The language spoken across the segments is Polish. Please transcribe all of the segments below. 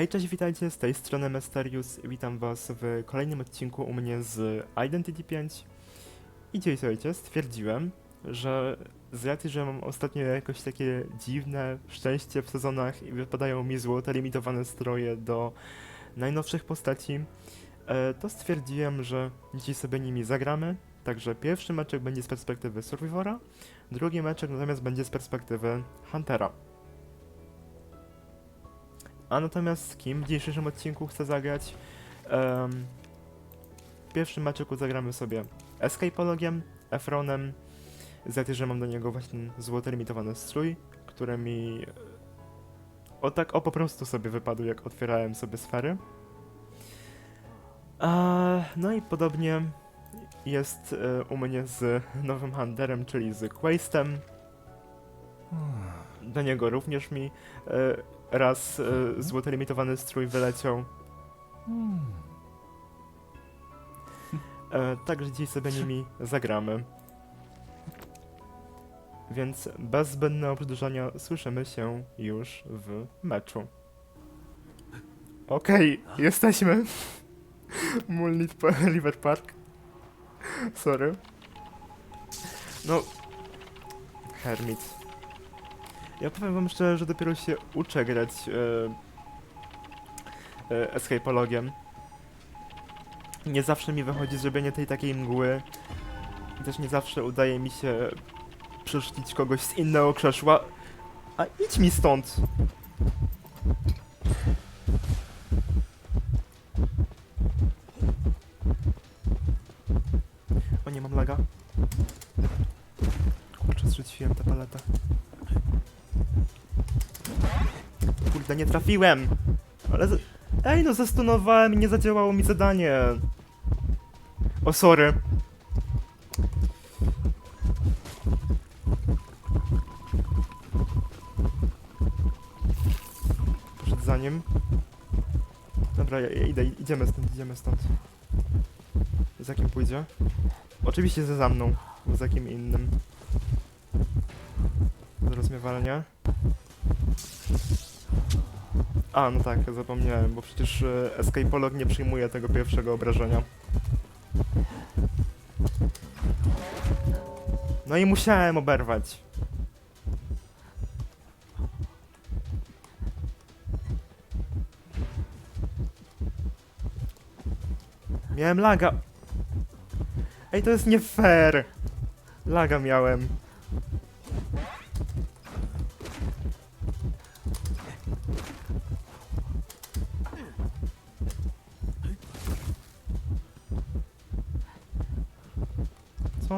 Hej, cześć, witajcie, z tej strony Mysterius. Witam was w kolejnym odcinku u mnie z Identity 5. I dzisiaj, stwierdziłem, że z racji, że mam ostatnio jakoś takie dziwne szczęście w sezonach i wypadają mi złote limitowane stroje do najnowszych postaci, e, to stwierdziłem, że dzisiaj sobie nimi zagramy. Także pierwszy meczek będzie z perspektywy Survivora, drugi meczek natomiast będzie z perspektywy Huntera. A natomiast z kim w dzisiejszym odcinku chcę zagrać? Em, w pierwszym meczeku zagramy sobie Escapologiem, Efronem, z że mam do niego właśnie złoty limitowany strój, który mi o tak o po prostu sobie wypadł, jak otwierałem sobie sfery. A, no i podobnie jest e, u mnie z nowym Hunterem, czyli z Quaistem. Do niego również mi e, raz e, złoty limitowany strój wyleciał. E, także dziś sobie nimi zagramy. Więc bez zbędnego przedłużania słyszymy się już w meczu. Okej, jesteśmy. Mulnit River Park. Sorry. No. Hermit. Ja powiem wam szczerze, że dopiero się uczę grać e, e, escapologiem. Nie zawsze mi wychodzi zrobienie tej takiej mgły. Też nie zawsze udaje mi się przerzucić kogoś z innego krzesła. A idź mi stąd! O nie, mam laga. Kurczę, zrzuciłem tę paletę. Kurde, nie trafiłem! Ale... Ej, no zastunowałem i nie zadziałało mi zadanie. O, sorry. Poszedł za nim. Dobra, ja, ja idę, idziemy stąd, idziemy stąd. Za kim pójdzie? Oczywiście ze za mną, bo za kim innym. Zaraz mnie walnie. A, no tak, zapomniałem, bo przecież e, Escapolog nie przyjmuje tego pierwszego obrażenia. No i musiałem oberwać. Miałem laga. Ej, to jest nie fair. Laga miałem.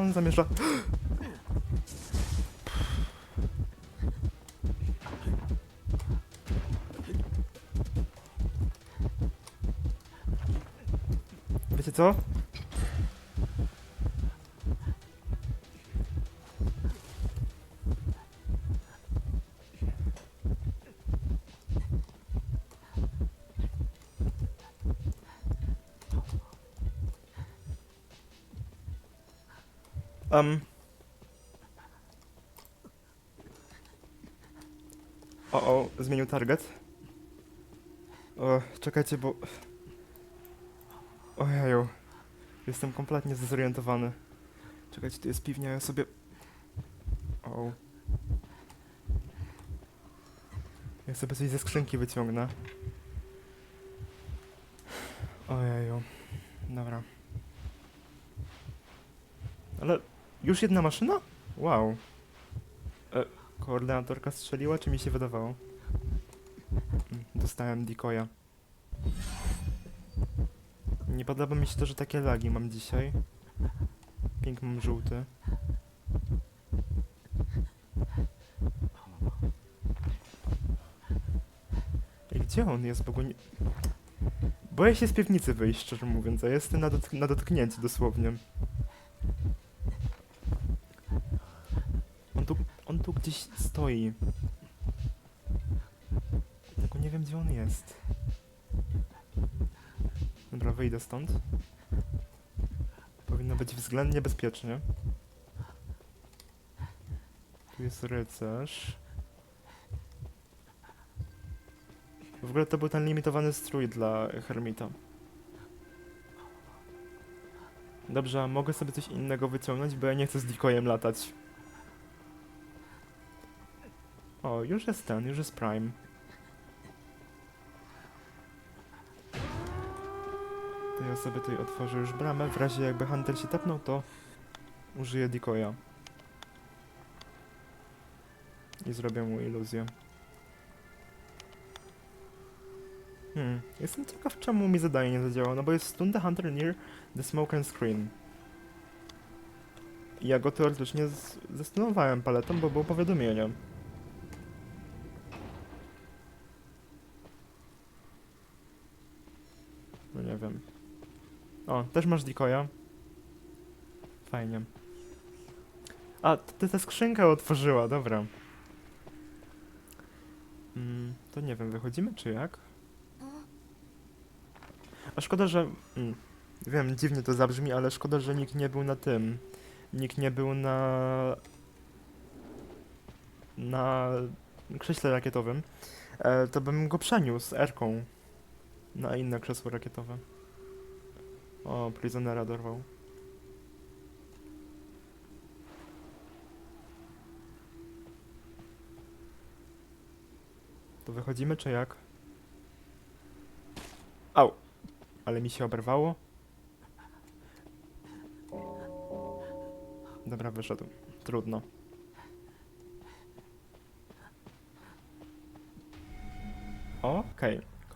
On zamierza? Wiecie co? Um. O, o, zmienił target. O, czekajcie, bo... Ojeju. Jestem kompletnie zdezorientowany. Czekajcie, tu jest piwnia, ja sobie... O. Ja sobie coś ze skrzynki wyciągnę. Ojeju. Dobra. Ale już jedna maszyna? Wow. E, koordynatorka strzeliła, czy mi się wydawało? Mm, Dostałem decoya. Nie podoba mi się to, że takie lagi mam dzisiaj. Pink mam żółty. Ej, gdzie on jest? Bo nie... Boję się z piwnicy wyjść, szczerze mówiąc, a jestem na, dotk na dotknięcie dosłownie. On tu, on tu gdzieś stoi. Tylko nie wiem, gdzie on jest. Dobra, wyjdę stąd. Powinno być względnie bezpiecznie. Tu jest rycerz. W ogóle to był ten limitowany strój dla Hermita. Dobrze, mogę sobie coś innego wyciągnąć, bo ja nie chcę z Decoyem latać. O, już jest ten, już jest Prime. To ja sobie tutaj otworzę już bramę, w razie jakby Hunter się tepnął, to użyję Decoya. I zrobię mu iluzję. Hmm, jestem ciekaw czemu mi zadanie nie zadziała, no bo jest stun the hunter near the smoke and screen. I ja go teoretycznie z- zastunowałem paletą, bo było powiadomienie. Nie wiem. O, też masz decoya. Fajnie. A, ty tę skrzynkę otworzyła, dobra. Mm, to nie wiem, wychodzimy czy jak? A szkoda, że... Mm, wiem, dziwnie to zabrzmi, ale szkoda, że nikt nie był na tym. Nikt nie był na... Na krześle rakietowym. E, to bym go przeniósł R-ką na inne krzesło rakietowe. O, Prisonera dorwał. To wychodzimy, czy jak? Au! Ale mi się oberwało. Dobra, wyszedł. Trudno.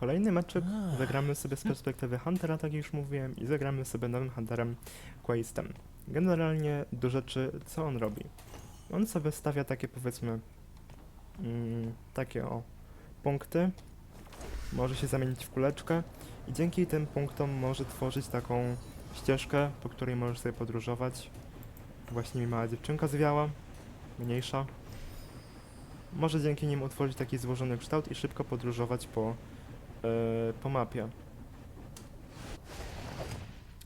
Kolejny meczek zagramy sobie z perspektywy Huntera, tak jak już mówiłem, i zagramy sobie nowym Hunterem Quaistem. Generalnie do rzeczy, co on robi? On sobie stawia takie powiedzmy mm, takie o punkty, może się zamienić w kuleczkę i dzięki tym punktom może tworzyć taką ścieżkę, po której możesz sobie podróżować. Właśnie mi mała dziewczynka zwiała, mniejsza. Może dzięki nim utworzyć taki złożony kształt i szybko podróżować po, e, po mapie.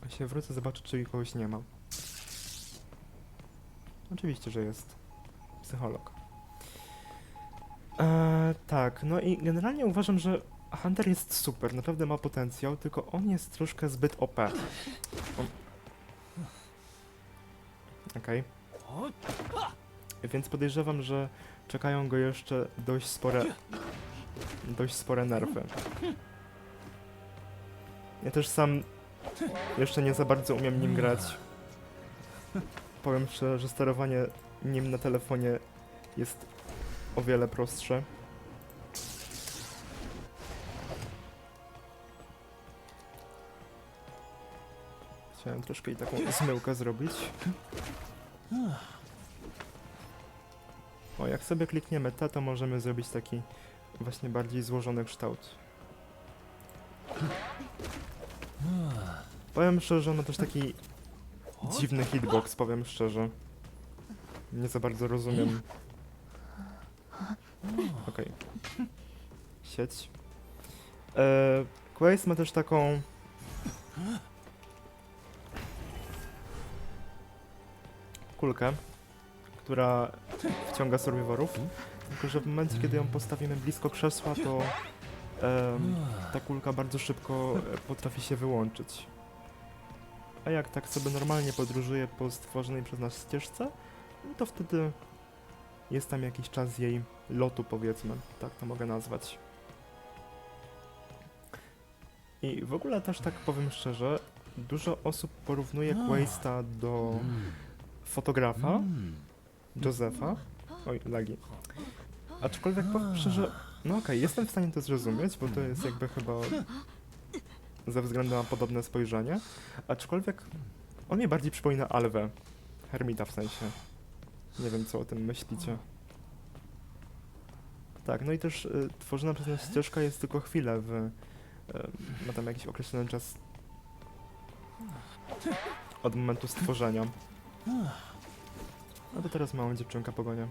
Ja się wrócę, zobaczę, czy kogoś nie ma. Oczywiście, że jest. Psycholog. Eee, tak, no i generalnie uważam, że Hunter jest super, naprawdę ma potencjał, tylko on jest troszkę zbyt OP. On... Okej. Więc podejrzewam, że czekają go jeszcze dość spore... dość spore nerwy. Ja też sam jeszcze nie za bardzo umiem nim grać. Powiem szczerze, że sterowanie nim na telefonie jest o wiele prostsze. Chciałem troszkę i taką zmyłkę zrobić. O, jak sobie klikniemy T, to możemy zrobić taki właśnie bardziej złożony kształt. Powiem szczerze, że ma też taki dziwny hitbox, powiem szczerze. Nie za bardzo rozumiem. Okej. Sieć. E, Quace ma też taką... kulkę, która wciąga survivorów. Tylko, że w momencie, kiedy ją postawimy blisko krzesła, to em, ta kulka bardzo szybko e, potrafi się wyłączyć. A jak tak sobie normalnie podróżuje po stworzonej przez nas ścieżce, no to wtedy jest tam jakiś czas jej lotu, powiedzmy, tak to mogę nazwać. I w ogóle też tak powiem szczerze, dużo osób porównuje Quaista do fotografa, Josefa. Oj, lagi. Aczkolwiek powiem szczerze, no okej, jestem w stanie to zrozumieć, bo to jest jakby chyba ze względu na podobne spojrzenie. Aczkolwiek on mnie bardziej przypomina Alwę. Hermita w sensie. Nie wiem, co o tym myślicie. Tak, no i też y, tworzona przez nas ścieżka jest tylko chwilę w... Y, ma tam jakiś określony czas od momentu stworzenia. No to teraz małą dziewczynkę pogonię.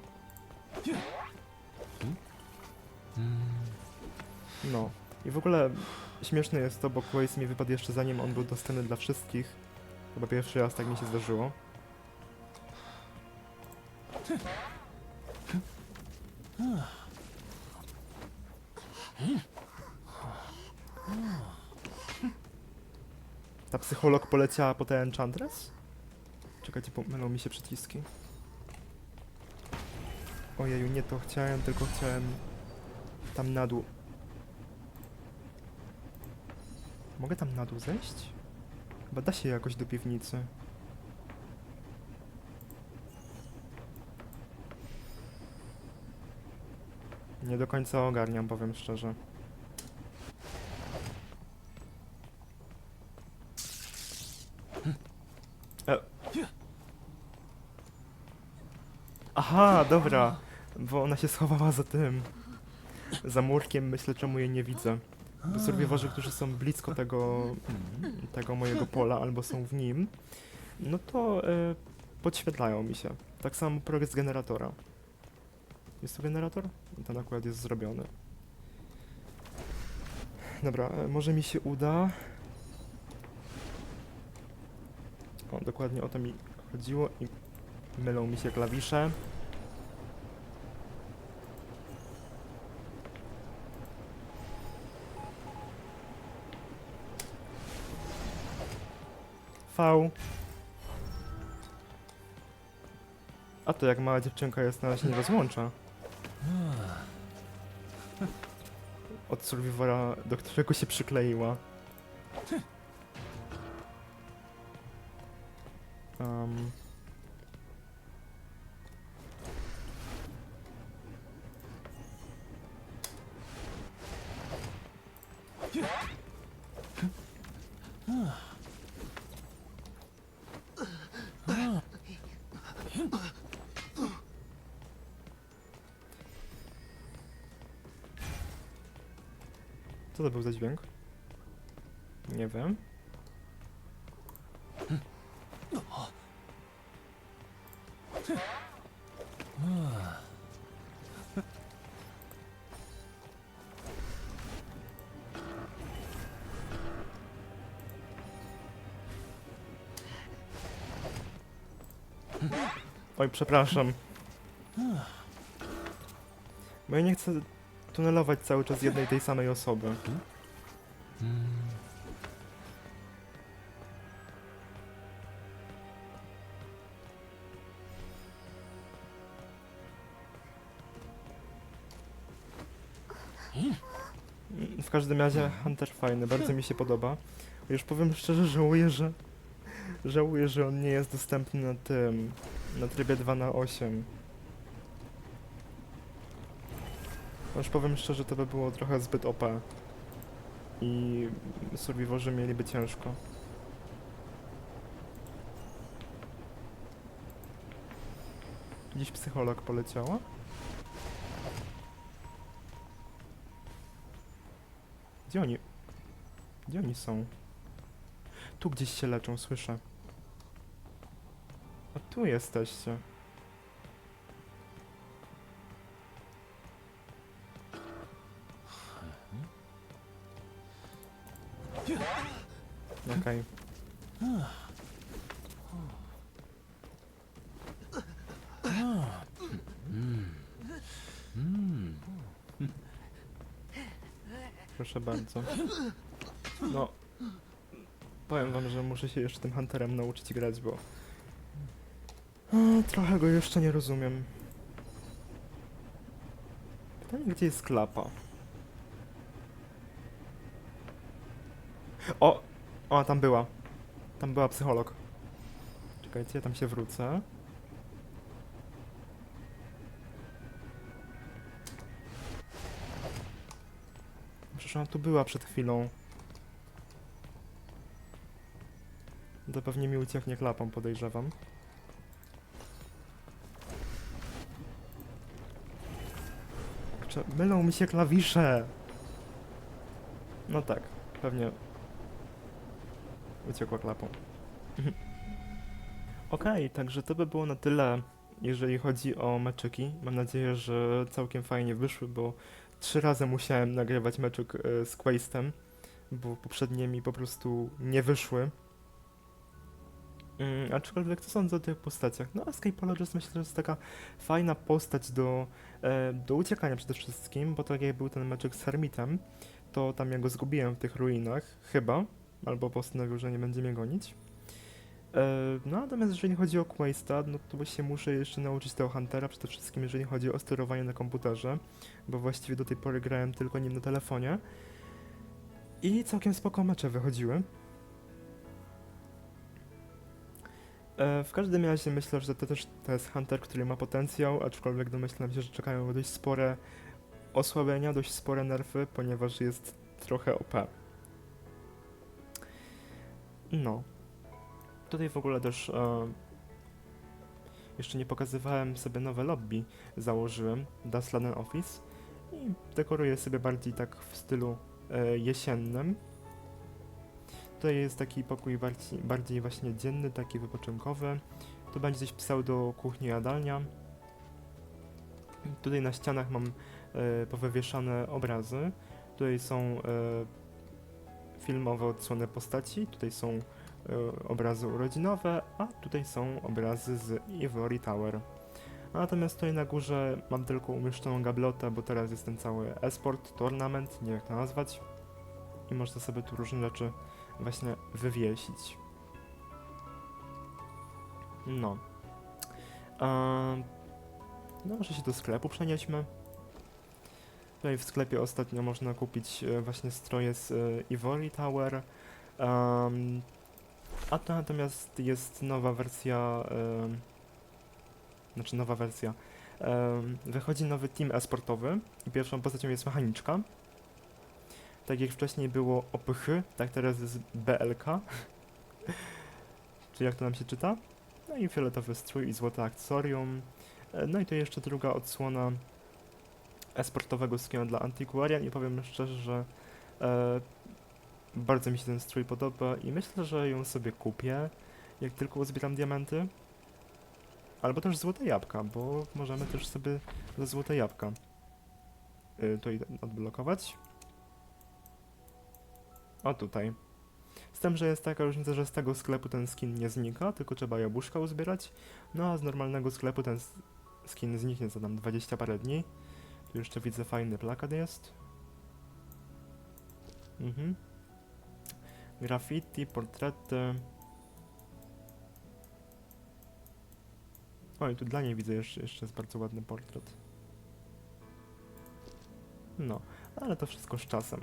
No. I w ogóle śmieszne jest to, bo Quace mi wypadł jeszcze zanim on był dostępny dla wszystkich. Chyba pierwszy raz tak mi się zdarzyło. Ta psycholog poleciała po ten Enchantress? Czekajcie, pomylą mi się przyciski. Ojeju, nie to chciałem, tylko chciałem tam na dół. Mogę tam na dół zejść? Chyba da się jakoś do piwnicy. Nie do końca ogarniam, powiem szczerze. E. Aha, dobra. Bo ona się schowała za tym. Za murkiem, myślę, czemu jej nie widzę. Bo survivorzy, którzy są blisko tego, tego mojego pola albo są w nim, no to e, podświetlają mi się. Tak samo progres generatora. Jest to generator? Ten akurat jest zrobiony. Dobra, e, może mi się uda. O, dokładnie o to mi chodziło i mylą mi się klawisze. V. A to jak mała dziewczynka jest na się nie rozłącza. Od survivora, do którego się przykleiła. Um. To był za dźwięk? Nie wiem. Oj, przepraszam. Bo ja nie chcę tunelować cały czas jednej tej samej osoby. W każdym razie Hunter fajny, bardzo mi się podoba. Już powiem szczerze, żałuję, że żałuję, że on nie jest dostępny na tym, na trybie 2 na 8. Już powiem szczerze, to by było trochę zbyt OP. I survivorzy mieliby ciężko. Dziś psycholog poleciała? Gdzie oni? Gdzie oni są? Tu gdzieś się leczą, słyszę. A tu jesteście. Proszę bardzo. No. Powiem wam, że muszę się jeszcze tym Hunterem nauczyć grać, bo... Trochę go jeszcze nie rozumiem. Pytanie, gdzie jest klapa? O! O, tam była. Tam była psycholog. Czekajcie, ja tam się wrócę. Przecież ona tu była przed chwilą. To pewnie mi ucieknie klapą, podejrzewam. Kurczę, Mylą mi się klawisze! No tak, pewnie uciekła klapą. Okej, także to by było na tyle, jeżeli chodzi o meczyki. Mam nadzieję, że całkiem fajnie wyszły, bo trzy razy musiałem nagrywać meczyk e, z Quaistem, bo poprzednie mi po prostu nie wyszły. Mm, aczkolwiek co sądzę o tych postaciach? No, Escapologist myślę, że jest taka fajna postać do, e, do uciekania przede wszystkim, bo tak jak był ten meczek z Hermitem, to tam ja go zgubiłem w tych ruinach, chyba, albo postanowił, że nie będzie mnie gonić. E, No natomiast jeżeli chodzi o Questa, no to się muszę jeszcze nauczyć tego Huntera, przede wszystkim jeżeli chodzi o sterowanie na komputerze, bo właściwie do tej pory grałem tylko nim na telefonie. I całkiem spoko mecze wychodziły. E, W każdym razie myślę, że to też to jest Hunter, który ma potencjał, aczkolwiek domyślam się, że czekają dość spore osłabienia, dość spore nerfy, ponieważ jest trochę OP. No. Tutaj w ogóle też e, jeszcze nie pokazywałem sobie nowe lobby. Założyłem Dasladen Office i dekoruję sobie bardziej tak w stylu e, jesiennym. Tutaj jest taki pokój bardziej, bardziej właśnie dzienny, taki wypoczynkowy. Tu będzie gdzieś pseudo kuchnia jadalnia. Tutaj na ścianach mam e, powywieszane obrazy. Tutaj są e, filmowe odsłony postaci, tutaj są obrazy urodzinowe, a tutaj są obrazy z Ivory Tower. Natomiast tutaj na górze mam tylko umieszczoną gablotę, bo teraz jest ten cały esport, tournament, nie wiem jak to nazwać. I można sobie tu różne rzeczy właśnie wywiesić. No. Ehm, no może się do sklepu przenieśmy. Tutaj w sklepie ostatnio można kupić e, właśnie stroje z e, Ivory Tower. A to natomiast jest nowa wersja. em, znaczy nowa wersja. Em, wychodzi nowy team esportowy i pierwszą postacią jest mechaniczka. Tak jak wcześniej było OPH, tak teraz jest BLK. Czy jak to nam się czyta? No i fioletowy strój i złote akcesorium. E, No i to jeszcze druga odsłona esportowego skina dla Antiquarian i powiem szczerze, że e, bardzo mi się ten strój podoba i myślę, że ją sobie kupię, jak tylko uzbieram diamenty. Albo też złote jabłka, bo możemy też sobie za złote jabłka y, tutaj odblokować. O tutaj. Z tym, że jest taka różnica, że z tego sklepu ten skin nie znika, tylko trzeba jabłuszka uzbierać, no a z normalnego sklepu ten skin zniknie za tam 20 parę dni. Tu jeszcze widzę fajny plakat jest. Mhm. Graffiti, portrety. O, i tu dla niej widzę jeszcze, jeszcze jest bardzo ładny portret. No, ale to wszystko z czasem.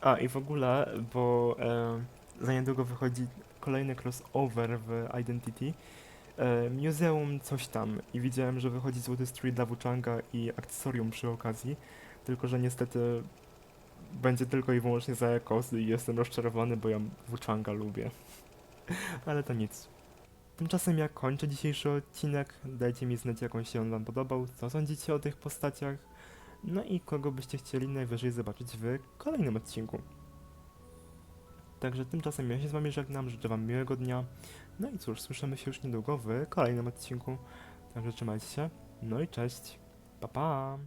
A i w ogóle, bo e, za niedługo wychodzi kolejny crossover w Identity. E, muzeum coś tam i widziałem, że wychodzi złoty strój dla Wuchanga i akcesorium przy okazji, tylko że niestety będzie tylko i wyłącznie za Ekos i jestem rozczarowany, bo ja Wuchanga lubię. Ale to nic. Tymczasem ja kończę dzisiejszy odcinek. Dajcie mi znać, jak on się on wam podobał, co sądzicie o tych postaciach, no i kogo byście chcieli najwyżej zobaczyć w kolejnym odcinku. Także tymczasem ja się z wami żegnam, życzę wam miłego dnia. No i cóż, słyszymy się już niedługo w kolejnym odcinku. Także trzymajcie się. No i cześć. Pa pa.